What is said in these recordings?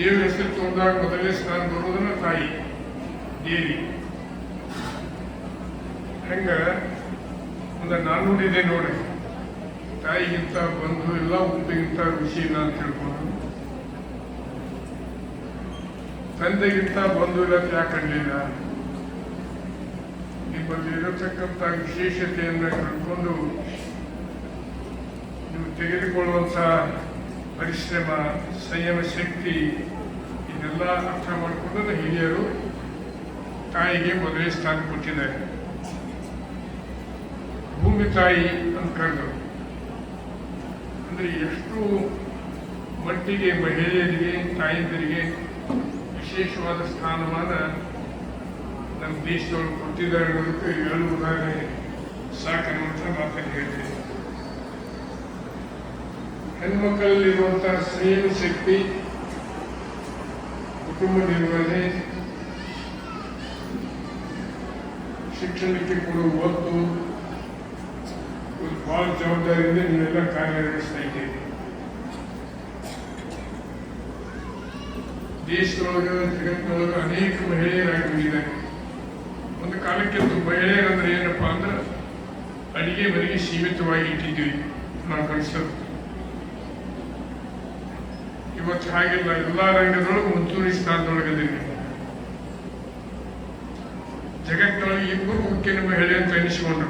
ದೇವ್ರ ಹೆಸರು ತೋರಿದಾಗ ಮೊದಲನೇ ಸ್ಥಾನ ಬರೋದನ್ನ ತಾಯಿ ದೇವಿ ಹೆಂಗ ಒಂದು ನಾನುಡಿದೆ ನೋಡಿ ತಾಯಿಗಿಂತ ಬಂಧು ಇಲ್ಲ, ಉಪ್ಪಿಗಿಂತ ಖುಷಿ ಇಲ್ಲ ಅಂತ ತಿಳ್ಕೊಂಡು ತಂದೆಗಿಂತ ಬಂಧು ಇಲ್ಲ ಅಂತ ಯಾಕೆ ಅನ್ನಲಿಲ್ಲ ನಿಮ್ಮಲ್ಲಿ ಇರತಕ್ಕಂಥ ವಿಶೇಷತೆಯನ್ನು ಕಂಡುಕೊಂಡು ನೀವು ತೆಗೆದುಕೊಳ್ಳುವಂಥ ಪರಿಶ್ರಮ, ಸಂಯಮ, ಶಕ್ತಿ, ಇದೆಲ್ಲ ಅರ್ಥ ಮಾಡಿಕೊಂಡು ಹಿರಿಯರು ತಾಯಿಗೆ ಮೊದಲೇ ಸ್ಥಾನ ಕೊಟ್ಟಿದ್ದಾರೆ. ಭೂಮಿ ತಾಯಿ ಅಂತ ಕರೆದರು. ಅಂದರೆ ಎಷ್ಟು ಮಟ್ಟಿಗೆ ಮಹಿಳೆಯರಿಗೆ, ತಾಯಂದಿರಿಗೆ ವಿಶೇಷವಾದ ಸ್ಥಾನಮಾನ ನಮ್ಮ ದೇಶದವರು ಕೊಟ್ಟಿದ್ದಾರೆ ಅನ್ನೋದಕ್ಕೆ ಹೇಳುವುದಾದರೆ ಸಾಕು ಅಂತ ಮಾತನ್ನು ಹೇಳ್ತೀನಿ. ಹೆಣ್ಮಕ್ಕಳಲ್ಲಿರುವಂತಹ ಸಂಯಮ ಶಕ್ತಿ, ಕುಟುಂಬ ನಿರ್ವಹಣೆ, ಶಿಕ್ಷಣಕ್ಕೆ ಕೊಡುವ ಒತ್ತು ಬಹಳ ಜವಾಬ್ದಾರಿಯಿಂದ ನೀವೆಲ್ಲ ಕಾರ್ಯನಿರ್ವಹಿಸ್ತಾ ಇದ್ದೀರಿ. ದೇಶದೊಳಗೆ, ಜಗತ್ತಿನೊಳಗೆ ಅನೇಕ ಮಹಿಳೆಯರಾಗಿ ಬಂದಿದ್ದಾರೆ ಒಂದು ಕಾಲಕ್ಕೆ ಮಹಿಳೆಯರಂದ್ರೆ ಏನಪ್ಪಾ ಅಂದ್ರೆ ಅಡಿಗೆ ಮನೆಗೆ ಸೀಮಿತವಾಗಿ ಇಟ್ಟಿದ್ವಿ ನಾವು ಕಲಿಸೋದು ಇವತ್ತು ಹಾಗಿಲ್ಲ ಎಲ್ಲಾ ರಂಗದೊಳಗೆ ಮುಂಚೂಣಿ ಸ್ಥಾನದೊಳಗದೀನಿ ಜಗತ್ತಿನೊಳಗೆ ಇಬ್ಬರು ಮುಖ್ಯ ಮಹಿಳೆ ಅಂತ ಎನಿಸಿಕೊಂಡ್ರು.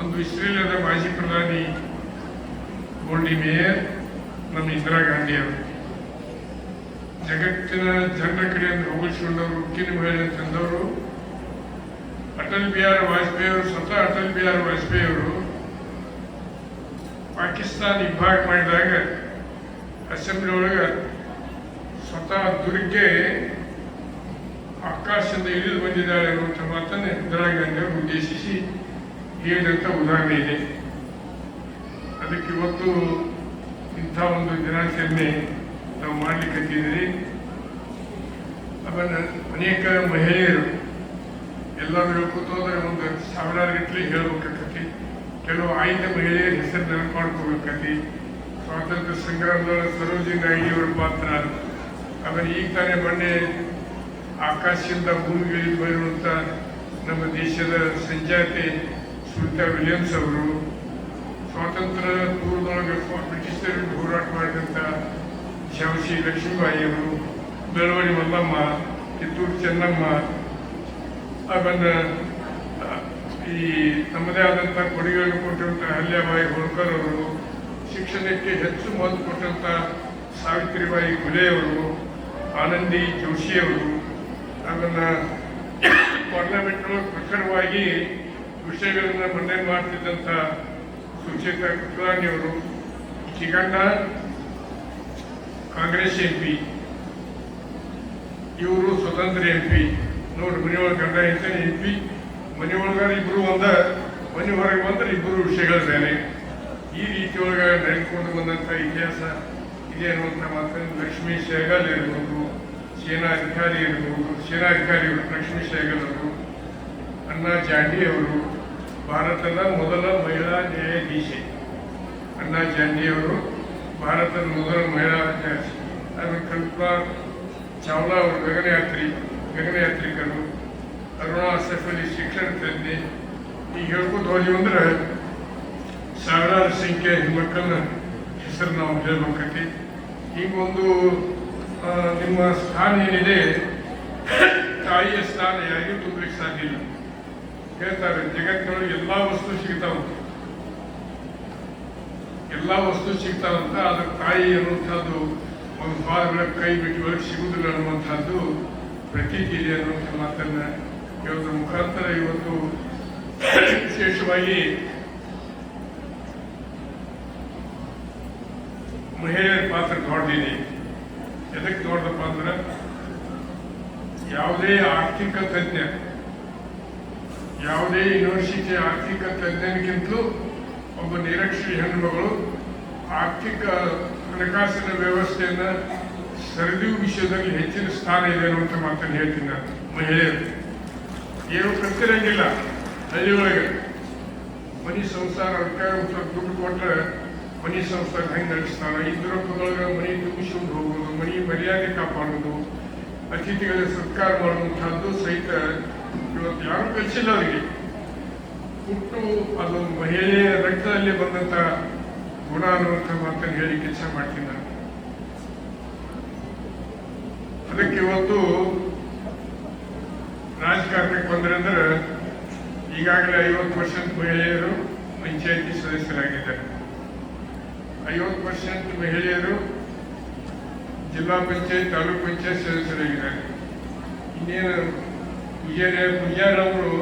ಒಂದು ಇಸ್ರೇಲಿಯಾದ ಮಾಜಿ ಪ್ರಧಾನಿ ಗೋಲ್ಡಿ ಮೇಯರ್, ನಮ್ಮ ಇಂದಿರಾ ಗಾಂಧಿ ಅವರು. ಜಗತ್ತಿನ ಜನರ ಕಡೆಯನ್ನು ಹೋಗಿಸಿಕೊಂಡವರು ಮುಖ್ಯ ಮಹಿಳೆ ಅಂತಂದವರು ಅಟಲ್ ಬಿಹಾರಿ ವಾಜಪೇಯಿ ಅವರು, ಸ್ವತಃ ಅಟಲ್ ಬಿಹಾರಿ ವಾಜಪೇಯಿ ಅವರು ಪಾಕಿಸ್ತಾನ ವಿಭಾಗ ಮಾಡಿದಾಗ ಅಸೆಂಬ್ಲಿ ಒಳಗೆ ಸ್ವತಃ ದುರ್ಗೆ ಆಕಾಶದಿಂದ ಇಳಿದು ಬಂದಿದ್ದಾರೆ ಅನ್ನುವಂಥ ಮಾತನ್ನು ಇಂದಿರಾ ಗಾಂಧಿ ಅವರು ಉದ್ದೇಶಿಸಿ ಹೇಳಿದಂಥ ಉದಾಹರಣೆ ಇದೆ. ಅದಕ್ಕೆ ಇವತ್ತು ಇಂಥ ಒಂದು ದಿನಾಚರಣೆ ನಾವು ಮಾಡ್ಲಿಕ್ಕತ್ತಿದ್ದೀರಿ ಅದನ್ನು ಅನೇಕ ಮಹಿಳೆಯರು ಎಲ್ಲರೂ ಹೇಳ್ಕೊತ ಹೋದ್ರೆ ಒಂದು ಸಾವಿರಾರು ಗಟ್ಟಲೆ ಹೇಳ್ಬೇಕಾಕತಿ ಕೆಲವು ಆಯ್ದ ಮಹಿಳೆಯರ ಹೆಸರು ನೆನಪಾಡ್ಕೋಬೇಕತಿ ಸ್ವಾತಂತ್ರ್ಯ ಸಂಗ್ರಾಮದ ಸರೋಜಿನಿ ನಾಯ್ಡುವರ ಪಾತ್ರ ಆಮೇಲೆ ಈಗ ತಾನೇ ಮೊನ್ನೆ ಆಕಾಶದಿಂದ ಭೂಮಿಗೆ ಬರುವಂಥ ನಮ್ಮ ದೇಶದ ಸಂಜಾತಿ ಸುನಿತಾ ವಿಲಿಯಮ್ಸ್ ಅವರು ಸ್ವಾತಂತ್ರ್ಯ ಪೂರ್ವದೊಳಗೆ ಬ್ರಿಟಿಷರಿಗೆ ಹೋರಾಟ ಮಾಡಿದಂಥ ಝಾನ್ಸಿ ಲಕ್ಷ್ಮೀಬಾಯಿ ಅವರು ಮಲ್ಲಮ್ಮ, ಕಿತ್ತೂರು ಚೆನ್ನಮ್ಮ, ಆಮೇಲೆ ಈ ತಮ್ಮದೇ ಆದಂಥ ಕೊಡುಗೆಯನ್ನು ಕೊಟ್ಟಂತ ಅಹಲ್ಯಾಬಾಯಿ ಹೋಳ್ಕರ್ ಅವರು, ಶಿಕ್ಷಣಕ್ಕೆ ಹೆಚ್ಚು ಮಹತ್ವ ಕೊಟ್ಟಂತ ಸಾವಿತ್ರಿಬಾಯಿ ಫುಲೆ ಅವರು ಆನಂದಿ ಜೋಶಿ ಅವರು ಅದನ್ನ ಪಾರ್ಲಿಮೆಂಟ್ ಪ್ರಖರವಾಗಿ ವಿಷಯಗಳನ್ನು ಮಂಡನೆ ಮಾಡ್ತಿದ್ದಂಥ ಸುಚೇತ ಅವರು ಚಿಗಂಡ ಕಾಂಗ್ರೆಸ್ ಎಂ ಪಿ, ಇವರು ಸ್ವತಂತ್ರ ಎಂ ಪಿ ನೋಡಿ ಮನೆಯೊಳಗೆ ಗಂಡ ಎಂ ಪಿ ಮನೆಯೊಳಗಾರ ಇಬ್ರು ಒಂದ. ಮನೆ ಹೊರಗೆ ಬಂದ್ರೆ ಇಬ್ಬರು ವಿಷಯಗಳ ಸೇನೆ ಈ ರೀತಿ ಒಳಗೆ ನಡೆದುಕೊಂಡು ಬಂದಂಥ ಇತಿಹಾಸ. ಇದೆ ಅನ್ನುವಂಥ ಮಾತ್ರ ಲಕ್ಷ್ಮೀ ಶೇಗಲ್ ಇರ್ಬೋದು ಸೇನಾಧಿಕಾರಿ ಇರ್ಬೋದು ಸೇನಾಧಿಕಾರಿ ಅವರು ಲಕ್ಷ್ಮೀ ಶೇಗಲ್ ಅವರು, ಅಣ್ಣಾ ಜಾಂಡಿ ಅವರು, ಭಾರತದ ಮೊದಲ ಮಹಿಳಾ ನ್ಯಾಯಾಧೀಶೆ. ಅಣ್ಣಾ ಜಾಂಡಿ ಅವರು ಭಾರತದ ಮೊದಲ ಮಹಿಳಾ ನ್ಯಾಯಾಧೀಶೆ. ಆಮೇಲೆ ಕಲ್ಪನಾ ಚಾವ್ಲಾ ಅವರು ಗಗನಯಾತ್ರಿ, ಗಗನಯಾತ್ರಿಕರು. ಅರುಣಾ ಅಸಫ್ ಅಲಿ ಶಿಕ್ಷಣ ತಜ್ಞೆ ಈಗ ಹೇಳ್ಕೊತ ಹೋದ್ವಿ ಅಂದ್ರೆ ಸಾವಿರಾರು ಸಂಖ್ಯೆ ಹೆಣ್ಮಕ್ಕಳನ್ನ ಹೆಸರು ನಾವು ಹೇಳ್ಬೇಕೈತಿ. ಈಗ ಒಂದು ನಿಮ್ಮ ಸ್ಥಾನ ಏನಿದೆ, ತಾಯಿಯ ಸ್ಥಾನ ಯಾರಿಗೂ ತುಂಬಲಿಕ್ಕೆ ಸಾಧ್ಯ ಇಲ್ಲ. ಹೇಳ್ತಾರೆ, ಜಗತ್ತಿನೊಳಗೆ ಎಲ್ಲಾ ವಸ್ತು ಸಿಗ್ತಾವ ಎಲ್ಲಾ ವಸ್ತು ಸಿಗ್ತಾವಂತ ಅದ್ರ ತಾಯಿ ಅನ್ನುವಂಥದ್ದು ಒಂದು ಭಾಗಗಳ ಕೈ ಬಿಟ್ಟು ಸಿಗುವುದಿಲ್ಲ ಅನ್ನುವಂಥದ್ದು ಪ್ರತೀತಿ ಇದೆ ಅನ್ನುವಂಥ ಮಾತನ್ನ ಇವತ್ತು ಮುಖಾಂತರ ಇವತ್ತು ವಿಶೇಷವಾಗಿ ಮಹಿಳೆಯರ ಪಾತ್ರ ನೋಡಿದ್ದೀನಿ ಎದಕ್ಕೆ ನೋಡಿದಪ್ಪ ಅಂದ್ರೆ ಯಾವುದೇ ಆರ್ಥಿಕ ತಜ್ಞ, ಯಾವುದೇ ಯೂನಿವರ್ಸಿಟಿ ಆರ್ಥಿಕ ತಜ್ಞನಿಗಿಂತಲೂ ಒಬ್ಬ ನಿರಕ್ಷರಿ ಹೆಣ್ಣುಮಗಳು ಆರ್ಥಿಕ ಹಣಕಾಸಿನ ವ್ಯವಸ್ಥೆಯನ್ನ ಸರಿದು ವಿಷಯದಲ್ಲಿ ಹೆಚ್ಚಿನ ಸ್ಥಾನ ಇದೆ ಅನ್ನುವಂಥ ಮಾತನ್ನು ಹೇಳ್ತೀನಿ ನಾನು, ಮಹಿಳೆಯರು. ಏನು ಕಲ್ತಿರಂಗಿಲ್ಲ ಹಳ್ಳಿಯೊಳಗೆ. ಮನಿ ಸಂಸಾರ ಅದಕ್ಕೆ ಸ್ವಲ್ಪ ದುಡ್ಡು ಕೊಟ್ಟರೆ ಮನಿ ಸಂಸಾರ ಹೆಂಗೆ ನಡೆಸ್ತಾರೆ? ಇದ್ರ ಪದೊಳಗೆ ಮನಿ ತುಂಬಿಸ್ಕೊಂಡು ಹೋಗೋದು ಮನಿ ಮರ್ಯಾದೆ ಕಾಪಾಡೋದು ಅತಿಥಿಗಳಿಗೆ ಸತ್ಕಾರ ಮಾಡುವಂಥದ್ದು ಸಹಿತ ಇವತ್ತು ಯಾರು ಕಲಿಸಿಲ್ಲ ಅವರಿಗೆ. ಹುಟ್ಟು ಅದೊಂದು ಮಹಿಳೆಯ ರಕ್ತದಲ್ಲಿ ಬಂದಂಥ ಗುಣ ಅನ್ನುವಂಥ ಮಾತನ್ನು ಹೇಳಿ ಕೆಲಸ ಮಾಡ್ತೀನಿ ನಾನು. ಅದಕ್ಕೆ ಇವತ್ತು ಬಂದ್ರೆ ಅಂದ್ರೆ ಈಗಾಗಲೇ ಐವತ್ತು ಪರ್ಸೆಂಟ್ ಮಹಿಳೆಯರು ಪಂಚಾಯಿತಿ ಸದಸ್ಯರಾಗಿದ್ದಾರೆ. ಐವತ್ತು ಪರ್ಸೆಂಟ್ ಮಹಿಳೆಯರು ಜಿಲ್ಲಾ ಪಂಚಾಯತ್, ತಾಲೂಕ್ ಪಂಚಾಯತ್ ಸದಸ್ಯರಾಗಿದ್ದಾರೆ. ಇನ್ನೇನು ಪೂಜಾರಿ ಪೂಜಾರವರು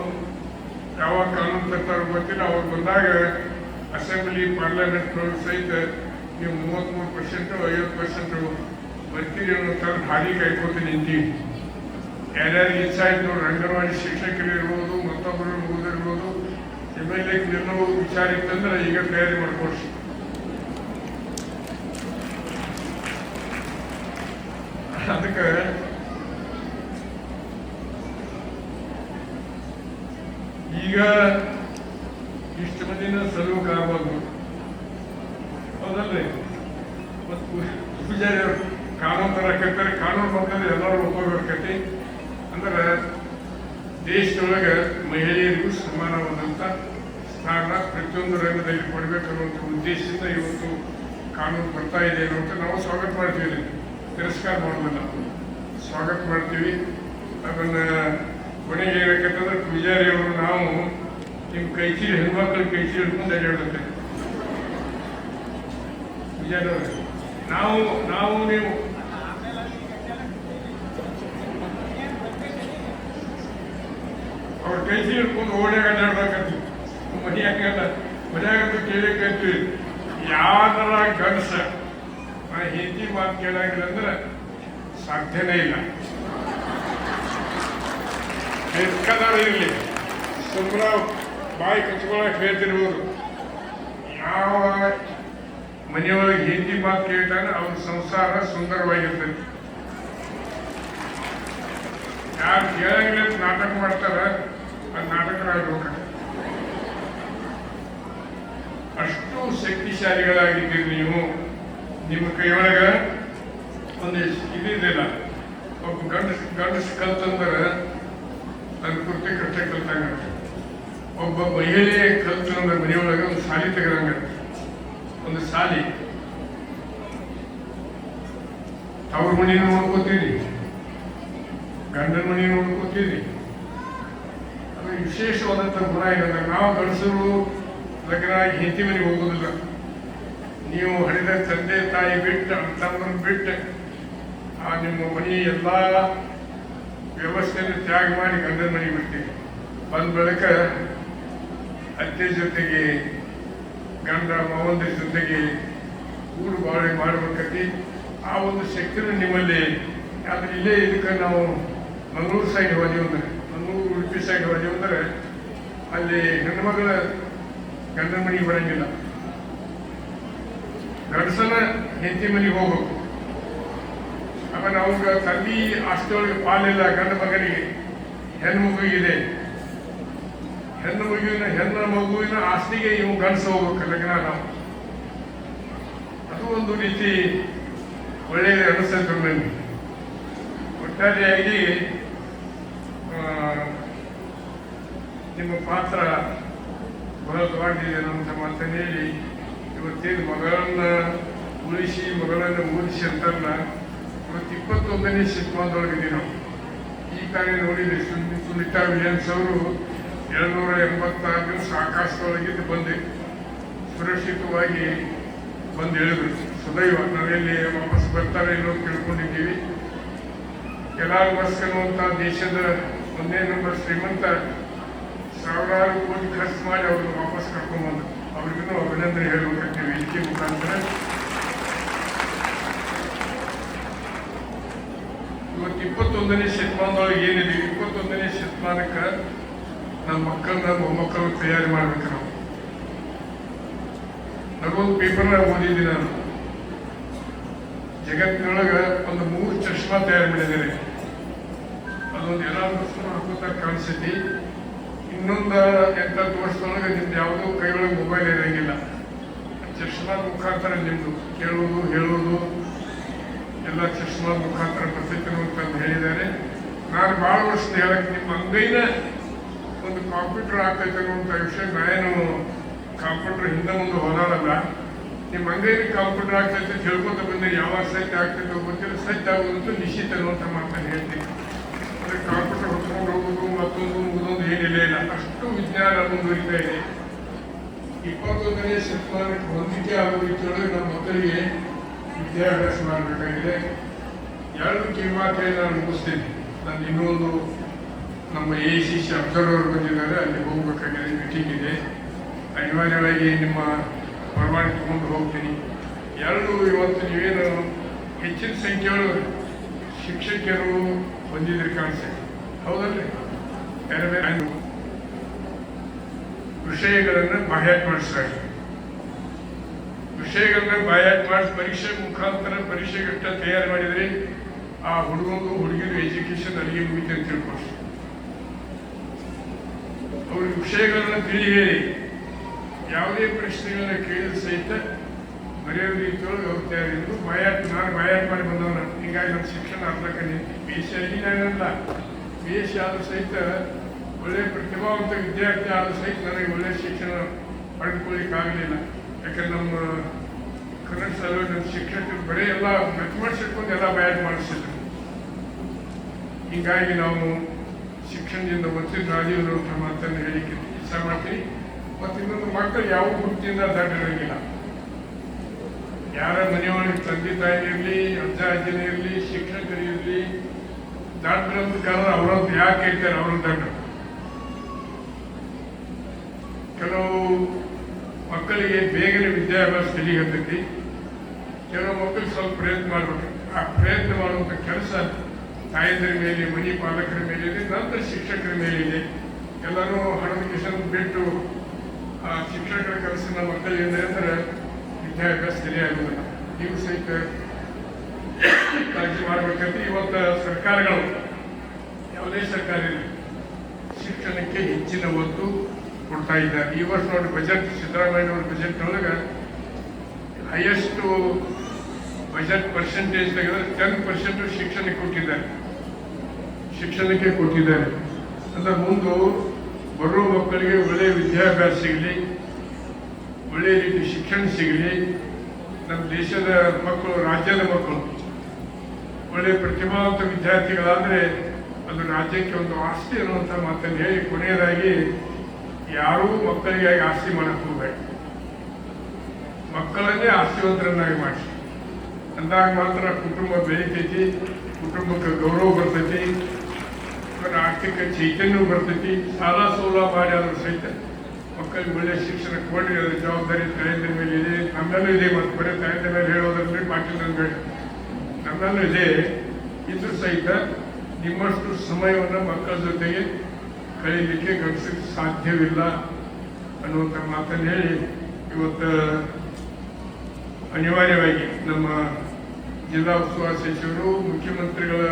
ಯಾವಾಗ ಕಾನೂನು ತರ್ತಾರೋ ಗೊತ್ತಿಲ್ಲ, ಅವ್ರು ಬಂದಾಗ ಅಸೆಂಬ್ಲಿ, ಪಾರ್ಲಿಮೆಂಟ್ ಸಹಿತ ನೀವು ಮೂವತ್ತ್ಮೂರು ಪರ್ಸೆಂಟು, ಐವತ್ತು ಪರ್ಸೆಂಟು ಬರ್ತೀರಿ ಅನ್ನೋ ಥರ ಹಾದಿ ಕಾಯ್ಕೋತ ನಿಂತೀವಿ ಯಾರ್ಯಾರು ಹೆಚ್ಚಾಯಿತು, ರಂಗನವಾಡಿ ಶಿಕ್ಷಕರಿರ್ಬೋದು, ಮತ್ತೊಬ್ಬರು ಓದಿರ್ಬೋದು ಎಂ ಎಲ್ ಎ ನಿಲ್ಲೋ ವಿಚಾರ ಇತ್ತಂದ್ರೆ ಈಗ ತಯಾರಿ ಮಾಡ್ಕೊಡ್ಸಿ ಅದಕ್ಕೆ ಈಗ ಇಷ್ಟು ಮಂದಿನ ಸಲೂಕ್ ಆಗ್ಬೋದು ಹೌದಲ್ರಿ? ಮತ್ತು ಪೂಜಾರಿ ಅವರು ಕಾನೂನು ತರಕತ್ತಾರೆ ಕಾನೂನು ಬಂದ್ರೆ ಎಲ್ಲರೂ ಒಪ್ಕೋಬೇಕತಿ ಅಂದ್ರೆ ದೇಶದೊಳಗೆ ಮಹಿಳೆಯರಿಗೂ ಸಮಾನವಾದಂಥ ಸ್ಥಾನ ಪ್ರತಿಯೊಂದು ರಂಗದಲ್ಲಿ ಕೊಡಬೇಕನ್ನುವಂಥ ಉದ್ದೇಶದಿಂದ ಇವತ್ತು ಕಾನೂನು ಬರ್ತಾ ಇದೆ ಅನ್ನುವಂಥ ನಾವು ಸ್ವಾಗತ ಮಾಡ್ತೀವಿ. ತಿರಸ್ಕಾರ ಮಾಡೋದಿಲ್ಲ ಸ್ವಾಗತ ಮಾಡ್ತೀವಿ. ಅದನ್ನು ಕೊನೆಗೆ ಏನಕ್ಕಂತಂದ್ರೆ ಪೂಜಾರಿ ಅವರು ನಾವು ನಿಮ್ಮ ಕೈ ಚೀಲಿ ಹೆಣ್ಮಕ್ಳ ಕೈ ಚೀಲಿ ಹಿಡ್ಕೊಂಡು ಪೂಜಾರಿ ಅವರೇ, ನಾವು ನಾವು ನೀವು ಅವ್ರ ಕೈ ಚೀಲ ಹಿಡ್ಕೊಂಡು ಓಡ್ಯಾಗ ಅಡ್ಡಾಡ್ಬೇಕಂತ ಮನೆಯಾಗಲ್ಲ ಮನ್ಯಾಗಂತೂ ಕೇಳಕ್ಕಂತೀವಿ ಯಾರ ಗಂಡಸ. ಹಿಂದಿ ಮಾತು ಕೇಳಂಗಿಲ್ಲ ಅಂದ್ರೆ ಸಾಧ್ಯನೇ ಇಲ್ಲ. ಬೇಕಾದವ್ರು ಇರಲಿ. ಸುಮ್ಮನೆ ಬಾಯಿ ಕಚ್ಕೊಳಕ್ ಹೇಳ್ತಿರ್ಬೋದು. ಯಾವ ಮನೆಯೊಳಗೆ ಹಿಂದಿ ಮಾತು ಕೇಳ್ತಾನೆ ಅವ್ರ ಸಂಸಾರ ಸುಂದರವಾಗಿರ್ತದೆ ಯಾರು ಕೇಳಂಗಿಲ್ಲ ನಾಟಕ ಮಾಡ್ತಾರ. ಅದು ನಾಟಕರಾಗ್ಬೇಕು ಅಷ್ಟು ಶಕ್ತಿಶಾಲಿಗಳಾಗಿದ್ದೀರಿ ನೀವು. ನಿಮ್ಮ ಕೈಯೊಳಗ ಒಂದು ಇದಿದಿಲ್ಲ ಒಬ್ಬ ಗಂಡಸ್ ಗಂಡಸ್ ಕಲ್ತಂದ್ರೆ ನನ್ನ ಕುರ್ತಿ ಕಷ್ಟ ಕಲ್ತಂಗ ಒಬ್ಬ ಮಹಿಳೆ ಕಲ್ತಂದ್ರೆ ಮನೆಯೊಳಗೆ ಒಂದು ಸಾಲಿ ತೆಗೆದಂಗ ಒಂದು ಸಾಲಿ. ಅವ್ರ ಮನೆ ನೋಡ್ಕೋತೀರಿ. ಗಂಡನ ಮನೆ ನೋಡ್ಕೋತೀರಿ. ವಿಶೇಷವಾದಂಥ ಗುಣ ಇರಲ್ಲ ನಾವು ಗಂಡಸರು ಲಗ್ನ ಹೆಂಡತಿ ಮನೆಗೆ ಹೋಗೋದಿಲ್ಲ. ನೀವು ಹಡಿದ ತಂದೆ ತಾಯಿ ಬಿಟ್ಟು, ತಮ್ಮನ್ನು ಬಿಟ್ಟು, ಆ ನಿಮ್ಮ ಮನೆ ಎಲ್ಲ ವ್ಯವಸ್ಥೆಯನ್ನು ತ್ಯಾಗ ಮಾಡಿ ಗಂಡನ ಮನೆಗೆ ಬಿಡ್ತೀವಿ ಬಂದ ಬಳಿಕ ಅತ್ತೆ ಜೊತೆಗೆ, ಗಂಡ ಮಾವಂದ್ರ ಜೊತೆಗೆ ಊರು ಬಾಳೆ ಮಾಡ್ಬೇಕತಿ. ಆ ಒಂದು ಶಕ್ತಿನ ನಿಮ್ಮಲ್ಲಿ, ಆದರೆ ಇಲ್ಲೇ ಇದಕ್ಕೆ ನಾವು ಮಂಗಳೂರು ಸೈಡ್ ಹೋದೆವು ಸೈಡ್ ಹೊರಗೆ ಅಂದ್ರೆ ಅಲ್ಲಿ ಹೆಣ್ಮಗಳ ಗಂಡನ ಮನೆಗೆ ಬರಂಗಿಲ್ಲ. ಗಂಡಸನ ಹೆಂಡತಿ ಮನೆಗೆ ಹೋಗ್ಬೇಕು. ಆಮೇಲೆ ಅವ್ರಿಗೆ ತಂದಿ ಅಷ್ಟೊಳಗೆ ಪಾಲಿಲ್ಲ ಗಂಡ ಮಗನಿಗೆ. ಹೆಣ್ಣು ಮಗುವಿಗಿದೆ ಹೆಣ್ಣು ಮಗುವಿನ ಹೆಣ್ಣು ಮಗುವಿನ ಆಸ್ತಿಗೆ ಇವು ಗಂಡಸ ಹೋಗ್ಬೇಕು ಲಗ್ನ ನಾವು ಅದು ಒಂದು ರೀತಿ ಒಳ್ಳೆಯ ಅನಿಸ್ತದೆ ನನಗೆ ಒಟ್ಟಾರೆಯಾಗಿ ನಿಮ್ಮ ಪಾತ್ರ ಬೃಹತ್ವಾಗಿದೆ ನಮ್ಮ ಮಾತನ್ನು ಹೇಳಿ, ಇವತ್ತೇನು ಮಗಳನ್ನ ಉಳಿಸಿ, ಮಗಳನ್ನ ಊರಿಸಿ ಅಂತಲ್ಲ, ಇವತ್ತು ಇಪ್ಪತ್ತೊಂದನೇ ಶತಮಾನದೊಳಗಿದ್ದೀವಿ ನಾವು. ಈ ಕಾರ್ಯ ನೋಡಿದ್ರೆ ಸುನಿ ಸುನಿತಾ ವಿಲಿಯಮ್ಸ್ ಅವರು ಎರಡುನೂರ ಎಂಬತ್ತಾರು ದಿವಸ ಆಕಾಶದೊಳಗಿದ್ದು ಬಂದೆ ಸುರಕ್ಷಿತವಾಗಿ ಬಂದು ಹೇಳಿದ್ರು. ಸದೈವ ನಾವೆಲ್ಲಿ ವಾಪಸ್ ಬರ್ತಾರೆ ಇಲ್ಲೋ ಕೇಳ್ಕೊಂಡಿದ್ದೀವಿ ತಿಳ್ಕೊಂಡಿದ್ದೀವಿ ಬಸ್ ಅನ್ನುವಂಥ ದೇಶದ ಒಂದೇ ನಂಬರ್ ಶ್ರೀಮಂತ ಸಾವಿರಾರು ಕೋಟಿ ಖರ್ಚು ಮಾಡಿ ಅವ್ರನ್ನ ವಾಪಸ್ ಕರ್ಕೊಂಡ್ಬಂದು ಅವ್ರಿಗೂ ಅಭಿನಂದನೆ ಹೇಳ್ಬೇಕಂತೀವಿ ವೇದಿಕೆ ಮುಖಾಂತರ ಇವತ್ತು ಇಪ್ಪತ್ತೊಂದನೇ ಶತಮಾನದೊಳಗೆ ಏನಿದೆ? ಇಪ್ಪತ್ತೊಂದನೇ ಶತಮಾನಕ್ಕೆ ನಮ್ಮ ಮಕ್ಕಳನ್ನ ಮೊಮ್ಮಕ್ಕಳು ತಯಾರಿ ಮಾಡ್ಬೇಕು ನಾವು. ನನಗೊಂದು ಪೇಪರ್ನ ಓದಿದ್ದೀನಿ ನಾನು. ಜಗತ್ತಿನೊಳಗೆ ಒಂದು ಮೂರು ಚಶ್ಮಾ ತಯಾರು ಮಾಡಿದ್ದಾರೆ. ಅದೊಂದು ಎಲ್ಲ ಹಾಕೋತ ಕಾಣಿಸ್ತೈತಿ ಇನ್ನೊಂದು ಎಂಥ ವರ್ಷದೊಳಗೆ ನಿಮ್ದು ಯಾವುದೋ ಕೈಯೊಳಗೆ ಮೊಬೈಲ್ ಇರೋಂಗಿಲ್ಲ. ಚಶ್ಮಾ ಮುಖಾಂತರ ನಿಮ್ಮದು ಕೇಳುವುದು ಹೇಳುವುದು ಎಲ್ಲ ಚಶ್ಮಾ ಮುಖಾಂತರ ಬರ್ತೈತೆ ಹೇಳಿದ್ದಾರೆ. ನಾನು ಭಾಳ ವರ್ಷದ ಹೇಳಕ್ಕೆ ನಿಮ್ಮ ಅಂಗೈನ ಒಂದು ಕಾಂಪ್ಯೂಟರ್ ಆಗ್ತೈತೆ ಅನ್ನುವಂಥ ವಿಷಯ ನಾನು ಕಾಂಪ್ಯೂಟರ್ ಹಿಂದೆ ಮುಂದೆ ಹೋದಾಡಲ್ಲ ನಿಮ್ಮ ಅಂಗೈನ ಕಾಂಪ್ಯೂಟರ್ ಆಗ್ತೈತೆ ಹೇಳ್ಕೊತ ಬಂದ್ರೆ ಯಾವಾಗ ಸತ್ಯ ಆಗ್ತೈತೆ ಗೊತ್ತಿಲ್ಲ. ಸತ್ಯ ಆಗೋದಂತೂ ನಿಶ್ಚಿತ ಅನ್ನುವಂಥ ಮಾತನ್ನು ಹೇಳ್ತೀನಿ. ಅಂದ್ರೆ ಕಾಂಪ್ಯೂಟರ್ ಹೊತ್ಕೊಂಡು ಹೋಗೋದು ಮತ್ತೊಂದು ಮುಗಿದೊಂದು ಏನಿಲ್ಲ, ಇಲ್ಲ. ಅಷ್ಟು ವಿಜ್ಞಾನ ಮುಂದುವರಿತಾ ಇದೆ ಇಪ್ಪತ್ತೊಂದನೇ ಶತಮಾನಕ್ಕೆ ಹೊಂದಿಕೆ ಆಗೋ ರೀತಿಯೊಳಗೆ ನಮ್ಮ ಮಕ್ಕಳಿಗೆ ವಿದ್ಯಾಭ್ಯಾಸ ಮಾಡಬೇಕಾಗಿದೆ. ಎರಡು ಕಿರುಮಾತ್ರೆ ನಾನು ಮುಗಿಸ್ತೀನಿ. ನಾನು ಇನ್ನೊಂದು ನಮ್ಮ ಎ ಸಿ ಸಿ ಅಬ್ಸರ್ವರ್ ಬಂದಿದ್ದಾರೆ. ಅಲ್ಲಿ ಹೋಗ್ಬೇಕಾಗಿದೆ ಮೀಟಿಂಗ್ ಇದೆ. ಅನಿವಾರ್ಯವಾಗಿ ನಿಮ್ಮ ಪರವಾನಗಿ ತಗೊಂಡು ಹೋಗ್ತೀನಿ. ಎರಡು ಇವತ್ತು ನೀವೇನು ಹೆಚ್ಚಿನ ಸಂಖ್ಯೆಯೊಳಗೆ ಶಿಕ್ಷಕರು ಬಂದಿದ್ರಿ ಕಾಣಿಸಿ. ಹೌದಲ್ರಿ? ಬೇರೆ ಬೇರೆ ವಿಷಯಗಳನ್ನು ಬಾಹ್ಯಾಟ್ ಮಾಡಿಸ್ತಾರೆ ವಿಷಯಗಳನ್ನ ಬಾಯಾಟ್ ಮಾಡಿಸಿ ಪರೀಕ್ಷೆ ಮುಖಾಂತರ ಪರೀಕ್ಷೆಗಷ್ಟ ತಯಾರು ಮಾಡಿದರೆ ಆ ಹುಡುಗಂದು ಹುಡುಗಿರು ಎಜುಕೇಶನ್ ಅಲ್ಲಿಗೆ ಮುಗಿತು ಅಂತ ತಿಳ್ಕೊಂಡು ಅವ್ರಿಗೆ ವಿಷಯಗಳನ್ನ ತಿಳಿ ಹೇಳಿ. ಯಾವುದೇ ಪ್ರಶ್ನೆಗಳನ್ನ ಕೇಳಿದ ಸಹಿತ ಬರೆಯೋ ರೀತಿಯೊಳಗೆ ಹೋಗ್ತಾ ಇದ್ರು. ಬಾಯಾಟ್ ನಾನು ಬಾಯಾಟ್ ಮಾಡಿ ಬಂದವನ. ಹೀಗಾಗಿ ನಮ್ಮ ಶಿಕ್ಷಣ ಅರ್ಥ ನಿಂತು. ಬಿ ಎಸ್ ಸಿ ನಾನಲ್ಲ ಬಿ ಎಸ್ ಸಿ ಆದರೂ ಸಹಿತ ಒಳ್ಳೆ ಪ್ರತಿಭಾವಂತ ವಿದ್ಯಾರ್ಥಿ ಆದರೂ ಸಹಿತ ನನಗೆ ಒಳ್ಳೆ ಶಿಕ್ಷಣ ಪಡೆದುಕೊಳ್ಳಿಕ್ಕಾಗಲಿಲ್ಲ. ಯಾಕಂದ್ರೆ ನಮ್ಮ ಕನ್ನಡ ಸಲುವಿನ ನಮ್ಮ ಶಿಕ್ಷಕರು ಬರೀ ಎಲ್ಲ ಮೆಚ್ಚ ಎಲ್ಲ ಬಯಾಟ್ ಮಾಡಿಸಿದ್ರು. ಹೀಗಾಗಿ ನಾವು ಶಿಕ್ಷಣದಿಂದ ಒತ್ತಿದ್ದು ರಾಜೀವ್ ಅಂತ ಮಾತನ್ನು ಹೇಳಿಕೆ ಇಷ್ಟ ಮಾಡ್ತೀನಿ. ಮತ್ತು ಇನ್ನೊಂದು ಮಕ್ಕಳು ಯಾವ ವೃತ್ತಿಯಿಂದ ದಾಟಿರಂಗಿಲ್ಲ ಯಾರ ಮನೆಯೊಳಗೆ ತಂದೆ ತಾಯಿ ಇರಲಿ, ಅಜ್ಜ ಅಜ್ಜನೇ ಇರಲಿ, ಶಿಕ್ಷಕರು ಇರಲಿ ದಾಟ್ರಂತ ಕಾರಣ ಅವರದ್ದು ಯಾಕೆ ಹೇಳ್ತಾರೆ ಅವ್ರ ದಂಡ. ಕೆಲವು ಮಕ್ಕಳಿಗೆ ಬೇಗನೆ ವಿದ್ಯಾಭ್ಯಾಸ ತಿಳಿಯತೈತಿ ಕೆಲವು ಮಕ್ಕಳು ಸ್ವಲ್ಪ ಪ್ರಯತ್ನ ಮಾಡಬೇಕು. ಆ ಪ್ರಯತ್ನ ಮಾಡುವಂಥ ಕೆಲಸ ತಾಯಂದ್ರ ಮೇಲೆ, ಮನಿ ಪಾಲಕರ ಮೇಲೆ ಇದೆ, ನಂತರ ಶಿಕ್ಷಕರ ಮೇಲೆ ಇದೆ. ಎಲ್ಲರೂ ಹಣದ ಕಿಶನ್ ಬಿಟ್ಟು ಆ ಶಿಕ್ಷಕರ ಕೆಲಸ ಮಕ್ಕಳಿಗೆ ಅಂದ್ರೆ ವಿದ್ಯಾಭ್ಯಾಸ ಸರಿಯಾಗುವುದಿಲ್ಲ ನೀವು ಸಹಿತ ಕಾಳಜಿ ಮಾಡಬೇಕಂತ ಇವತ್ತು ಸರ್ಕಾರಗಳು, ಯಾವುದೇ ಸರ್ಕಾರ ಇರಲಿ ಶಿಕ್ಷಣಕ್ಕೆ ಹೆಚ್ಚಿನ ಒತ್ತು ಕೊಡ್ತಾ ಇದ್ದಾರೆ. ಈ ವರ್ಷ ನೋಡಿ ಬಜೆಟ್ ಸಿದ್ದರಾಮಯ್ಯ ಅವ್ರ ಬಜೆಟ್ ಒಳಗೆ ಹೈಯೆಸ್ಟ್ ಬಜೆಟ್ ಪರ್ಸೆಂಟೇಜ್ ತೆಗೆದ್ರೆ ಟೆನ್ ಪರ್ಸೆಂಟ್ ಶಿಕ್ಷಣಕ್ಕೆ ಕೊಟ್ಟಿದ್ದಾರೆ. ಶಿಕ್ಷಣಕ್ಕೆ ಕೊಟ್ಟಿದ್ದಾರೆ. ಅಂದ್ರೆ ಮುಂದೆ ಬರೋ ಮಕ್ಕಳಿಗೆ ಒಳ್ಳೆಯ ವಿದ್ಯಾಭ್ಯಾಸ ಸಿಗಲಿ. ಒಳ್ಳೆಯ ರೀತಿ ಶಿಕ್ಷಣ ಸಿಗಲಿ, ನಮ್ಮ ದೇಶದ ಮಕ್ಕಳು, ರಾಜ್ಯದ ಮಕ್ಕಳು. ಒಳ್ಳೆಯ ಪ್ರತಿಭಾವಂತ ವಿದ್ಯಾರ್ಥಿಗಳಾದರೆ ಅದು ರಾಜ್ಯಕ್ಕೆ ಒಂದು ಆಸ್ತಿ ಅನ್ನುವಂಥ ಮಾತನ್ನು ಹೇಳಿ ಕೊನೆಯದಾಗಿ ಯಾರೂ ಮಕ್ಕಳಿಗಾಗಿ ಆಸ್ತಿ ಮಾಡಕ್ಕೆ ಹೋಗ್ಬೇಕು ಮಕ್ಕಳನ್ನೇ ಆಸ್ತಿವಂತರನ್ನಾಗಿ ಮಾಡಿ ಅಂದಾಗ ಮಾತ್ರ ಕುಟುಂಬ ಬೆಳಿತೈತಿ, ಕುಟುಂಬಕ್ಕೆ ಗೌರವ ಬರ್ತೈತಿ, ಆರ್ಥಿಕ ಚೈತನ್ಯ ಬರ್ತೈತಿ, ಸಾಲ ಸೋಲ ಮಾಡಿ ಸಹಿತ ಮಕ್ಕಳಿಗೆ ಒಳ್ಳೆಯ ಶಿಕ್ಷಣ ಕೊಡಿ ಅದ್ರ ಜವಾಬ್ದಾರಿ ತಾಯಂದ್ರ ಮೇಲೆ ಇದೆ. ನಮ್ಮೆಲ್ಲೂ ಇದೆ, ಮತ್ತು ಬರೀ ತಾಯಂದ್ರ ಮೇಲೆ ಹೇಳೋದ್ರಲ್ಲಿ ಪಾಟೀಲ್ ಬೇಡ. ನಮ್ಮೆಲ್ಲೂ ಇದೆ. ಇದ್ರೂ ಸಹಿತ ನಿಮ್ಮಷ್ಟು ಸಮಯವನ್ನು ಮಕ್ಕಳ ಜೊತೆಗೆ ಕಳೀಲಿಕ್ಕೆ ಗಮನಿಸಲಿಕ್ಕೆ ಸಾಧ್ಯವಿಲ್ಲ ಅನ್ನುವಂಥ ಮಾತನ್ನು ಹೇಳಿ ಇವತ್ತು ಅನಿವಾರ್ಯವಾಗಿ ನಮ್ಮ ಜಿಲ್ಲಾ ಉಸ್ತುವಾರಿ ಸಚಿವರು, ಮುಖ್ಯಮಂತ್ರಿಗಳ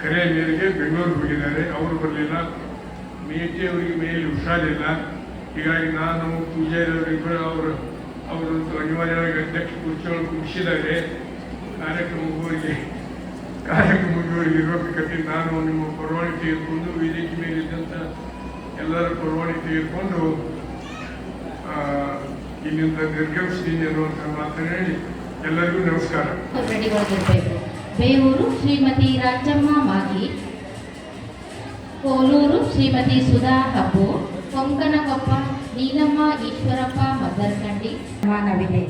ಕರೆಯ ಮೇರೆಗೆ ಬೆಂಗಳೂರಿಗೆ ಹೋಗಿದ್ದಾರೆ. ಅವರು ಬರಲಿಲ್ಲ. ಮೇಟಿ ಅವರಿಗೆ ಮೇಲೆ ಹುಷಾರಿಲ್ಲ. ಹೀಗಾಗಿ ನಾನು ಪೂಜಾರಿ ಇಬ್ಬರು ಅವರು ಅವರು ಅನಿವಾರ್ಯವಾಗಿ ಅಧ್ಯಕ್ಷ ಕುರ್ಚಿಗಳು ಕುಡಿಸಿದ್ದಾರೆ. ಕಾರ್ಯಕ್ರಮ ಕಾರ್ಯಕ್ರಮಗಳಿಗೆ ಕಾರ್ಯಕ್ರಮ ಇರಬೇಕಂತ ನಾನು ನಿಮ್ಮ ಪರವಾನಗಿ ತೆಗೆದುಕೊಂಡು ವೇದಿಕೆ ಮೇಲಿದ್ದಂಥ ಎಲ್ಲರ ಪರವಾನಗಿ ತೆಗೆದುಕೊಂಡು ಇಲ್ಲಿಂದ ನಿರ್ಗಮಿಸಿದ್ದೀನಿ ಅನ್ನುವಂಥ ಮಾತನ್ನು ಹೇಳಿ ಎಲ್ಲರಿಗೂ ನಮಸ್ಕಾರ. ಬೇವೂರು ಶ್ರೀಮತಿ ರಾಜಮ್ಮ ಮಾಗಿ, ಕೋಲೂರು ಶ್ರೀಮತಿ ಸುಧಾ ಹಬ್ಬು. ಕೊಂಕನಕೊಪ್ಪ ನೀಲಮ್ಮ ಈಶ್ವರಪ್ಪ ಮದರ್ಕಂಡಿ ಮಾನವಿದೆ